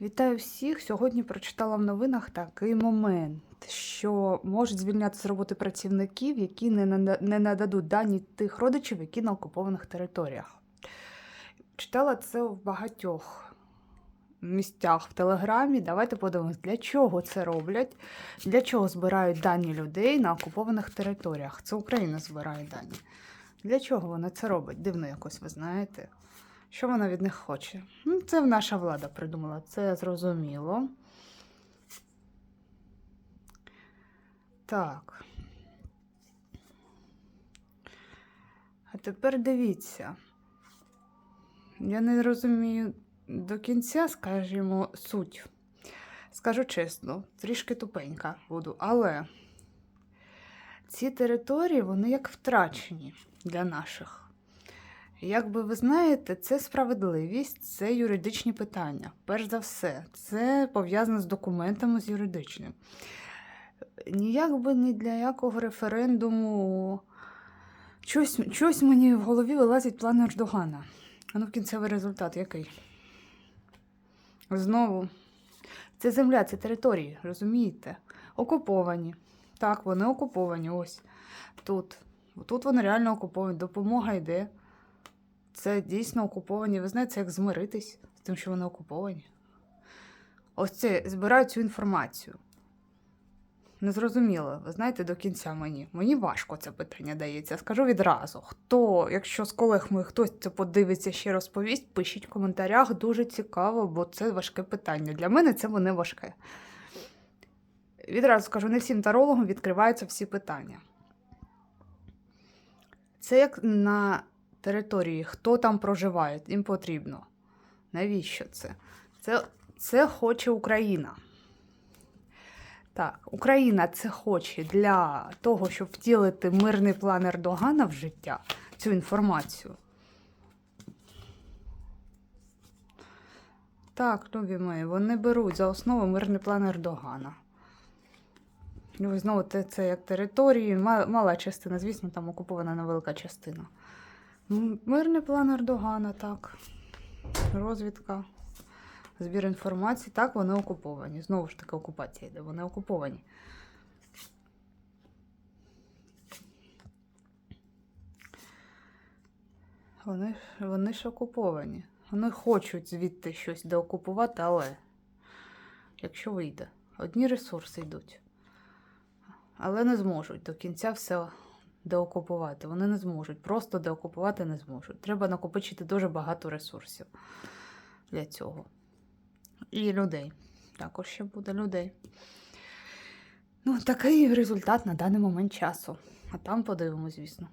Вітаю всіх! Сьогодні прочитала в новинах такий момент, що можуть звільняти з роботи працівників, які не нададуть дані тих родичів, які на окупованих територіях. Читала це в багатьох місцях в Телеграмі. Давайте подивимось, для чого це роблять, для чого збирають дані людей на окупованих територіях. Це Україна збирає дані. Для чого вона це робить? Дивно якось, ви знаєте. Що вона від них хоче? Ну, це наша влада придумала, це зрозуміло. Так. А тепер дивіться. Я не розумію до кінця, скажімо, суть. Скажу чесно, трішки тупенька буду, але ці території, вони як втрачені для наших. Як би ви знаєте, це справедливість, це юридичні питання. Перш за все, це пов'язано з документами з юридичним. Ніяк би ні для якого референдуму. Щось, щось мені в голові вилазить план Ердогана. А ну, кінцевий результат який? Знову. Це земля, це території, розумієте? Окуповані. Так, вони окуповані. Ось тут. Тут вони реально окуповані. Допомога йде. Це дійсно окуповані. Ви знаєте, як змиритись з тим, що вони окуповані. Ось це збирають цю інформацію. Незрозуміло, ви знаєте, до кінця мені. Мені важко це питання дається. Скажу відразу. Хто, якщо з колег моїх хтось це подивиться ще розповість, пишіть в коментарях. Дуже цікаво, бо це важке питання. Для мене це не важке. Відразу скажу, не всім тарологам відкриваються всі питання. Це як на території, хто там проживає, їм потрібно. Навіщо це? Це, це хоче Україна. Так, Україна це хоче для того, щоб втілити мирний план Ердогана в життя, цю інформацію. Так, любі мої, вони беруть за основу мирний план Ердогана. Ну, знову це, це як території, мала частина, звісно, там окупована невелика частина. Мирний план Ердогана, так. Розвідка, збір інформації. Так, вони окуповані. Знову ж таки, окупація йде, вони окуповані. Вони, ж- вони ж окуповані. Вони хочуть звідти щось деокупувати, але якщо вийде, одні ресурси йдуть. Але не зможуть до кінця все деокупувати. Вони не зможуть. Просто деокупувати не зможуть. Треба накопичити дуже багато ресурсів для цього. І людей. Також ще буде людей. Ну, такий результат на даний момент часу. А там подивимось, звісно.